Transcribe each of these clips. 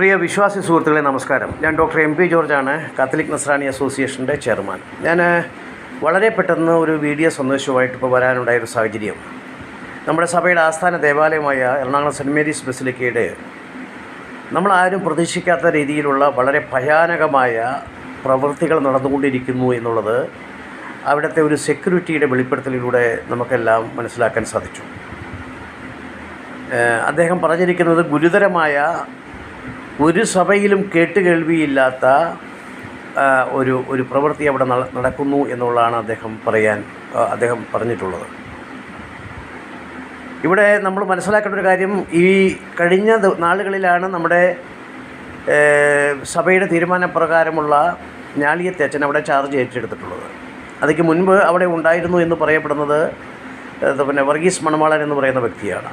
പ്രിയ വിശ്വാസി സുഹൃത്തുക്കളെ നമസ്കാരം. ഞാൻ ഡോക്ടർ എം പി ജോർജാണ് കാത്തലിക് നസ്രാണി അസോസിയേഷന്റെ ചെയർമാൻ. ഞാൻ വളരെ പെട്ടെന്ന് ഒരു വീഡിയോ സന്ദേശവുമായിട്ട് ഇപ്പോൾ വരാനുണ്ടായൊരു സാഹചര്യം. നമ്മുടെ സഭയുടെ ആസ്ഥാന ദേവാലയമായ എറണാകുളം സെന്റ് മേരീസ് ബസിലിക്കയുടെ നമ്മളാരും പ്രതീക്ഷിക്കാത്ത രീതിയിലുള്ള വളരെ ഭയാനകമായ പ്രവൃത്തികൾ നടന്നുകൊണ്ടിരിക്കുന്നു എന്നുള്ളത് അവിടുത്തെ ഒരു സെക്യൂരിറ്റിയുടെ വെളിപ്പെടുത്തലിലൂടെ നമുക്കെല്ലാം മനസ്സിലാക്കാൻ സാധിച്ചു. അദ്ദേഹം പറഞ്ഞിരിക്കുന്നത് ഗുരുതരമായ ഒരു സഭയിലും കേട്ടുകേൾവിയില്ലാത്ത ഒരു ഒരു പ്രവൃത്തി അവിടെ നടക്കുന്നു എന്നുള്ളതാണ് അദ്ദേഹം പറയാൻ അദ്ദേഹം പറഞ്ഞിട്ടുള്ളത്. ഇവിടെ നമ്മൾ മനസ്സിലാക്കേണ്ട ഒരു കാര്യം ഈ കഴിഞ്ഞ നാളുകളിലാണ് നമ്മുടെ സഭയുടെ തീരുമാനപ്രകാരമുള്ള ഞാളിയത്തെ അച്ഛൻ അവിടെ ചാർജ് ഏറ്റെടുത്തിട്ടുള്ളത്. അതിക്ക് മുൻപ് അവിടെ ഉണ്ടായിരുന്നു എന്ന് പറയപ്പെടുന്നത് പിന്നെ വർഗീസ് മണമാളൻ എന്ന് പറയുന്ന വ്യക്തിയാണ്.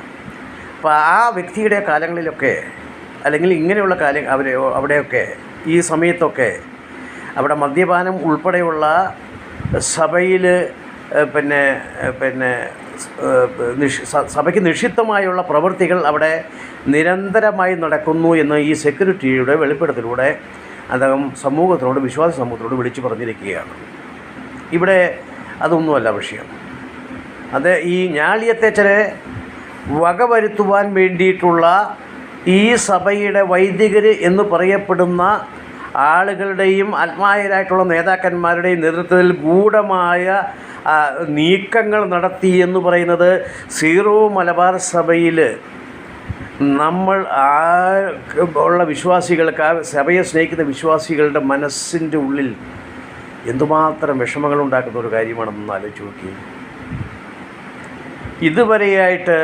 അപ്പോൾ ആ വ്യക്തിയുടെ കാലങ്ങളിലൊക്കെ അല്ലെങ്കിൽ ഇങ്ങനെയുള്ള കാര്യം അവർ അവിടെയൊക്കെ ഈ സമയത്തൊക്കെ അവിടെ മദ്യപാനം ഉൾപ്പെടെയുള്ള സഭയിൽ പിന്നെ പിന്നെ നിഷ് സഭയ്ക്ക് നിഷിദ്ധമായുള്ള പ്രവൃത്തികൾ അവിടെ നിരന്തരമായി നടക്കുന്നു എന്ന് ഈ സെക്യൂരിറ്റിയുടെ വെളിപ്പെടുത്തലൂടെ അദ്ദേഹം സമൂഹത്തിനോട് വിശ്വാസ സമൂഹത്തിനോട് വിളിച്ചു പറഞ്ഞിരിക്കുകയാണ്. ഇവിടെ അതൊന്നുമല്ല വിഷയം. അത് ഈ ഞാളിയത്തെ ചില വകവരുത്തുവാൻ വേണ്ടിയിട്ടുള്ള ഈ സഭയുടെ വൈദികർ എന്ന് പറയപ്പെടുന്ന ആളുകളുടെയും ആത്മായരായിട്ടുള്ള നേതാക്കന്മാരുടെയും നേതൃത്വത്തിൽ ഗൂഢമായ നീക്കങ്ങൾ നടത്തി എന്ന് പറയുന്നത് സീറോ മലബാർ സഭയിൽ നമ്മൾ ആ ഉള്ള വിശ്വാസികൾക്ക് ആ സഭയെ സ്നേഹിക്കുന്ന വിശ്വാസികളുടെ മനസ്സിന്റെ ഉള്ളിൽ എന്തുമാത്രം വിഷമങ്ങൾ ഉണ്ടാക്കുന്ന ഒരു കാര്യമാണെന്ന് ആലോചിച്ച് നോക്കി. ഇതുവരെയായിട്ട്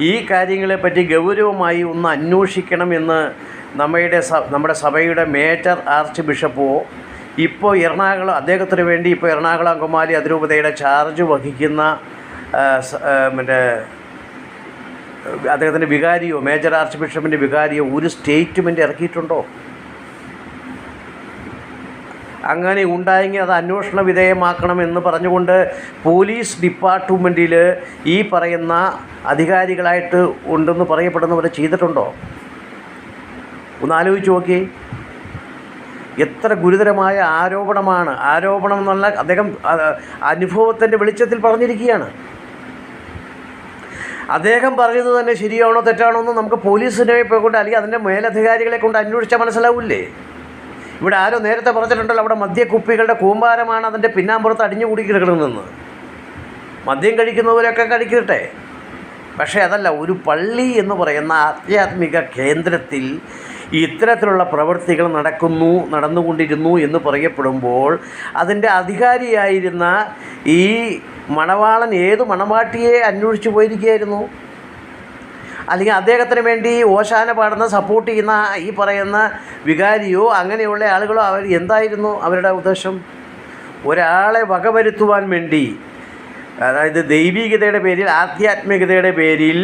ഈ കാര്യങ്ങളെപ്പറ്റി ഗൗരവമായി ഒന്ന് അന്വേഷിക്കണം എന്ന് നമ്മുടെ നമ്മുടെ സഭയുടെ മേജർ ആർച്ച് ബിഷപ്പോ ഇപ്പോൾ എറണാകുളം അദ്ദേഹത്തിന് വേണ്ടി ഇപ്പോൾ എറണാകുളം അങ്കമാലി അതിരൂപതയുടെ ചാർജ് വഹിക്കുന്ന മറ്റേ അദ്ദേഹത്തിന്റെ വികാരിയോ മേജർ ആർച്ച് ബിഷപ്പിന്റെ വികാരിയോ ഒരു സ്റ്റേറ്റ്മെന്റ് ഇറക്കിയിട്ടുണ്ടോ? അങ്ങനെ ഉണ്ടായെങ്കിൽ അത് അന്വേഷണ വിധേയമാക്കണമെന്ന് പറഞ്ഞുകൊണ്ട് പോലീസ് ഡിപ്പാർട്ട്മെന്റിൽ ഈ പറയുന്ന അധികാരികളായിട്ട് ഉണ്ടെന്ന് പറയപ്പെടുന്നവർ ചെയ്തിട്ടുണ്ടോ? ഒന്ന് ആലോചിച്ച് നോക്കി. എത്ര ഗുരുതരമായ ആരോപണമാണ്. ആരോപണം എന്നുള്ള അദ്ദേഹം അനുഭവത്തിന്റെ വെളിച്ചത്തിൽ പറഞ്ഞിരിക്കുകയാണ്. അദ്ദേഹം പറയുന്നത് തന്നെ ശരിയാണോ തെറ്റാണോ എന്ന് നമുക്ക് പോലീസിനെ കൊണ്ട് അല്ലെങ്കിൽ അതിന്റെ മേലധികാരികളെ കൊണ്ട് അന്വേഷിച്ചാൽ മനസ്സിലാവില്ലേ? ഇവിടെ ആരോ നേരത്തെ പറഞ്ഞിട്ടുണ്ടല്ലോ അവിടെ മദ്യക്കുപ്പികളുടെ കൂമ്പാരമാണ് അതിന്റെ പിന്നാമ്പുറത്ത് അടിഞ്ഞു കൂടി കിടക്കണമെന്ന് മദ്യം കഴിക്കുന്നവരൊക്കെ കഴിക്കട്ടെ. പക്ഷേ അതല്ല ഒരു പള്ളി എന്ന് പറയുന്ന ആധ്യാത്മിക കേന്ദ്രത്തിൽ ഇത്തരത്തിലുള്ള പ്രവൃത്തികൾ നടക്കുന്നു നടന്നുകൊണ്ടിരുന്നു എന്ന് പറയപ്പെടുമ്പോൾ അതിന്റെ അധികാരിയായിരുന്ന ഈ മണവാളൻ ഏത് മണവാട്ടിയെ അന്വേഷിച്ചു പോയിരിക്കുകയായിരുന്നു? അല്ലെങ്കിൽ അദ്ദേഹത്തിന് വേണ്ടി ഓശാന പാടുന്ന സപ്പോർട്ട് ചെയ്യുന്ന ഈ പറയുന്ന വികാരിയോ അങ്ങനെയുള്ള ആളുകളോ അവർ എന്തായിരുന്നു അവരുടെ ഉദ്ദേശം? ഒരാളെ വകവരുത്തുവാൻ വേണ്ടി അതായത് ദൈവികതയുടെ പേരിൽ ആധ്യാത്മികതയുടെ പേരിൽ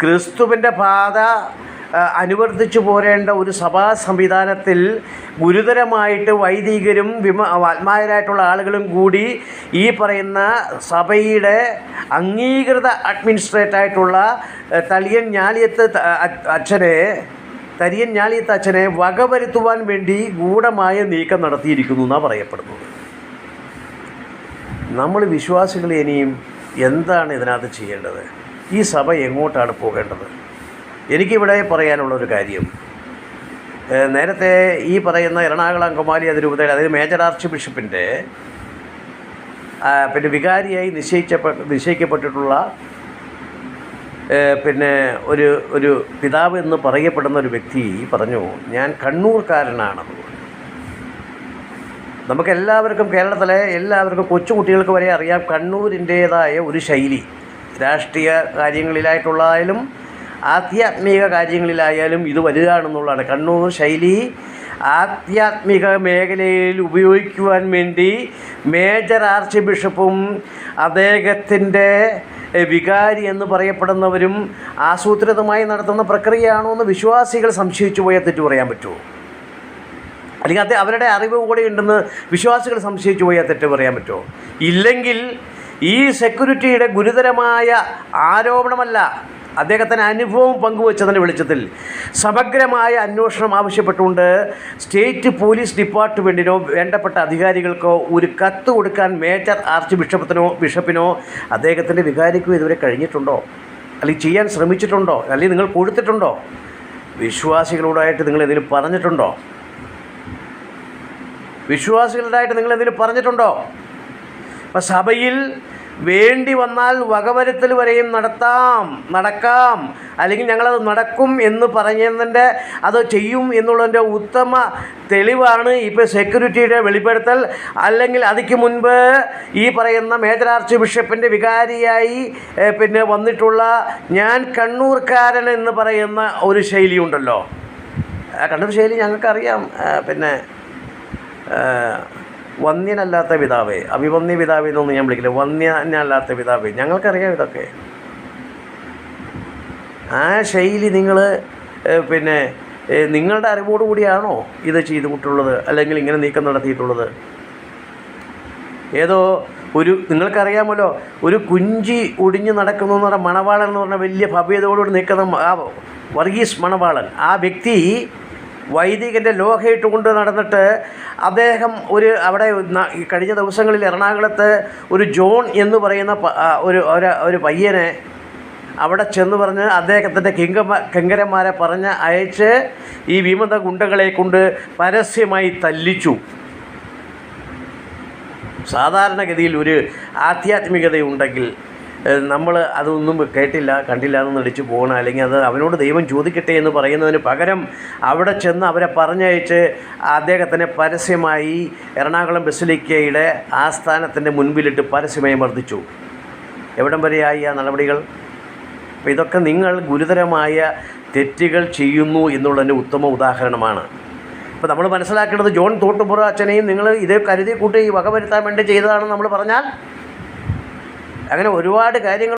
ക്രിസ്തുവിന്റെ പാത അനുവർത്തിച്ചു പോരേണ്ട ഒരു സഭാ സംവിധാനത്തിൽ ഗുരുതരമായിട്ട് വൈദികരും വിമ ആത്മാരായിട്ടുള്ള ആളുകളും കൂടി ഈ പറയുന്ന സഭയുടെ അംഗീകൃത അഡ്മിനിസ്ട്രേറ്റായിട്ടുള്ള തളിയൻ ഞാലിയത്ത് ത- അ- അച്ഛനെ തരിയൻ ഞാലിയത്ത് അച്ഛനെ വകവരുത്തുവാൻ വേണ്ടി ഗൂഢമായ നീക്കം നടത്തിയിരിക്കുന്നു എന്നാണ് പറയപ്പെടുന്നത്. നമ്മൾ വിശ്വാസികൾ ഇനിയും എന്താണ് ഇതിനകത്ത് ചെയ്യേണ്ടത്? ഈ സഭ എങ്ങോട്ടാണ് പോകേണ്ടത്? എനിക്കിവിടെ പറയാനുള്ളൊരു കാര്യം. നേരത്തെ ഈ പറയുന്ന എറണാകുളം അങ്കമാലി അതിരൂപതയുടെ അതായത് മേജർ ആർച്ച് ബിഷപ്പിന്റെ പിന്നെ വികാരിയായി നിശ്ചയിച്ചപ്പെ നിശ്ചയിക്കപ്പെട്ടിട്ടുള്ള പിന്നെ ഒരു ഒരു പിതാവ് എന്ന് പറയപ്പെടുന്ന ഒരു വ്യക്തി പറഞ്ഞു ഞാൻ കണ്ണൂർക്കാരനാണെന്ന് പറഞ്ഞു നമുക്ക് എല്ലാവർക്കും കേരളത്തിലെ എല്ലാവർക്കും കൊച്ചുകുട്ടികൾക്ക് വരെ അറിയാം കണ്ണൂരിന്റേതായ ഒരു ശൈലി. രാഷ്ട്രീയ കാര്യങ്ങളിലായിട്ടുള്ളതായാലും ആധ്യാത്മിക കാര്യങ്ങളിലായാലും ഇത് വലുതാണെന്നുള്ളതാണ്. കണ്ണൂർ ശൈലി ആധ്യാത്മിക മേഖലയിൽ ഉപയോഗിക്കുവാൻ വേണ്ടി മേജർ ആർച്ച് ബിഷപ്പും അദ്ദേഹത്തിന്റെ വികാരി എന്ന് പറയപ്പെടുന്നവരും ആസൂത്രിതമായി നടത്തുന്ന പ്രക്രിയയാണോ എന്ന് വിശ്വാസികൾ സംശയിച്ചു പോയാൽ തെറ്റു പറയാൻ പറ്റുമോ? അല്ലെങ്കിൽ അത് അവരുടെ അറിവ് കൂടെ ഉണ്ടെന്ന് വിശ്വാസികൾ സംശയിച്ചു പോയാൽ തെറ്റ് പറയാൻ പറ്റുമോ? ഇല്ലെങ്കിൽ ഈ സെക്യൂരിറ്റിയുടെ ഗുരുതരമായ ആരോപണമല്ല അദ്ദേഹത്തിന് അനുഭവം പങ്കുവച്ചതിന്റെ വെളിച്ചത്തിൽ സമഗ്രമായ അന്വേഷണം ആവശ്യപ്പെട്ടുകൊണ്ട് സ്റ്റേറ്റ് പോലീസ് ഡിപ്പാർട്ട്മെന്റിനോ വേണ്ടപ്പെട്ട അധികാരികൾക്കോ ഒരു കത്ത് കൊടുക്കാൻ മേജർ ആർച്ച് ബിഷപ്പത്തിനോ ബിഷപ്പിനോ അദ്ദേഹത്തിന്റെ വികാരിക്കോ ഇതുവരെ കഴിഞ്ഞിട്ടുണ്ടോ? അല്ലെങ്കിൽ ചെയ്യാൻ ശ്രമിച്ചിട്ടുണ്ടോ? അല്ലെങ്കിൽ നിങ്ങൾ കൊടുത്തിട്ടുണ്ടോ? വിശ്വാസികളോടായിട്ട് നിങ്ങൾ എന്തെങ്കിലും പറഞ്ഞിട്ടുണ്ടോ? വിശ്വാസികളുടായിട്ട് നിങ്ങൾ എന്തെങ്കിലും പറഞ്ഞിട്ടുണ്ടോ? അപ്പം സഭയിൽ വേണ്ടി വന്നാൽ വകവരുത്തൽ വരെയും നടത്താം നടക്കാം. അല്ലെങ്കിൽ ഞങ്ങളത് നടക്കും എന്ന് പറഞ്ഞതിന്റെ അത് ചെയ്യും എന്നുള്ളതിന്റെ ഉത്തമ തെളിവാണ് ഇപ്പോൾ സെക്യൂരിറ്റിയുടെ വെളിപ്പെടുത്തൽ. അല്ലെങ്കിൽ അതിക്ക് മുൻപ് ഈ പറയുന്ന മേജർ ആർച്ച് ബിഷപ്പിന്റെ വികാരിയായി പിന്നെ വന്നിട്ടുള്ള ഞാൻ കണ്ണൂർക്കാരൻ എന്ന് പറയുന്ന ഒരു ശൈലിയുണ്ടല്ലോ. കണ്ണൂർ ശൈലി ഞങ്ങൾക്കറിയാം. പിന്നെ വന്യനല്ലാത്ത പിതാവേ അഭിവന്യ പിതാവേ എന്നൊന്നും ഞാൻ വിളിക്കില്ല. വന്യനല്ലാത്ത പിതാവേ ഞങ്ങൾക്കറിയാം ഇതൊക്കെ. ആ ശൈലി നിങ്ങൾ പിന്നെ നിങ്ങളുടെ അറിവോടുകൂടിയാണോ ഇത് ചെയ്തുകൊണ്ടുള്ളത് അല്ലെങ്കിൽ ഇങ്ങനെ നീക്കം നടത്തിയിട്ടുള്ളത്? ഏതോ ഒരു നിങ്ങൾക്കറിയാമല്ലോ ഒരു കുഞ്ചി ഒടിഞ്ഞു നടക്കുന്നു എന്ന് മണവാളൻ എന്ന് പറഞ്ഞ വലിയ ഭവ്യതയോടുകൂടി നിൽക്കുന്ന ആ വർഗീസ് മണവാളൻ. ആ വ്യക്തി വൈദികന്റെ ലോഹയിട്ട് കൊണ്ട് നടന്നിട്ട് അദ്ദേഹം ഒരു അവിടെ കഴിഞ്ഞ ദിവസങ്ങളിൽ എറണാകുളത്ത് ഒരു ജോൺ എന്ന് പറയുന്ന ഒരു ഒരു- പയ്യനെ അവിടെ ചെന്ന് പറഞ്ഞ് അദ്ദേഹത്തിന്റെ കിങ്കമ കിങ്കരന്മാരെ പറഞ്ഞ് അയച്ച് ഈ വിമത ഗുണ്ടകളെ കൊണ്ട് പരസ്യമായി തല്ലിച്ചു. സാധാരണഗതിയിൽ ഒരു ആധ്യാത്മികതയുണ്ടെങ്കിൽ നമ്മൾ അതൊന്നും കേട്ടില്ല കണ്ടില്ല എന്ന് നടിച്ച് പോകണം അല്ലെങ്കിൽ അത് അവനോട് ദൈവം ചോദിക്കട്ടെ എന്ന് പറയുന്നതിന് പകരം അവിടെ ചെന്ന് അവരെ പറഞ്ഞയച്ച് അദ്ദേഹത്തിനെ പരസ്യമായി എറണാകുളം ബസിലിക്കയുടെ ആസ്ഥാനത്തിന്റെ മുൻപിലിട്ട് പരസ്യമായി മർദ്ദിച്ചു. എവിടം വരെയായി ആ നടപടികൾ? അപ്പോൾ ഇതൊക്കെ നിങ്ങൾ ഗുരുതരമായ തെറ്റുകൾ ചെയ്യുന്നു എന്നുള്ളതിന്റെ ഉത്തമ ഉദാഹരണമാണ്. അപ്പോൾ നമ്മൾ മനസ്സിലാക്കേണ്ടത് ജോൺ തോട്ടുപുറ അച്ഛനെയും നിങ്ങൾ ഇതേ കരുതി കൂട്ടി വകവരുത്താൻ വേണ്ടി ചെയ്തതാണെന്ന് നമ്മൾ പറഞ്ഞാൽ അങ്ങനെ ഒരുപാട് കാര്യങ്ങൾ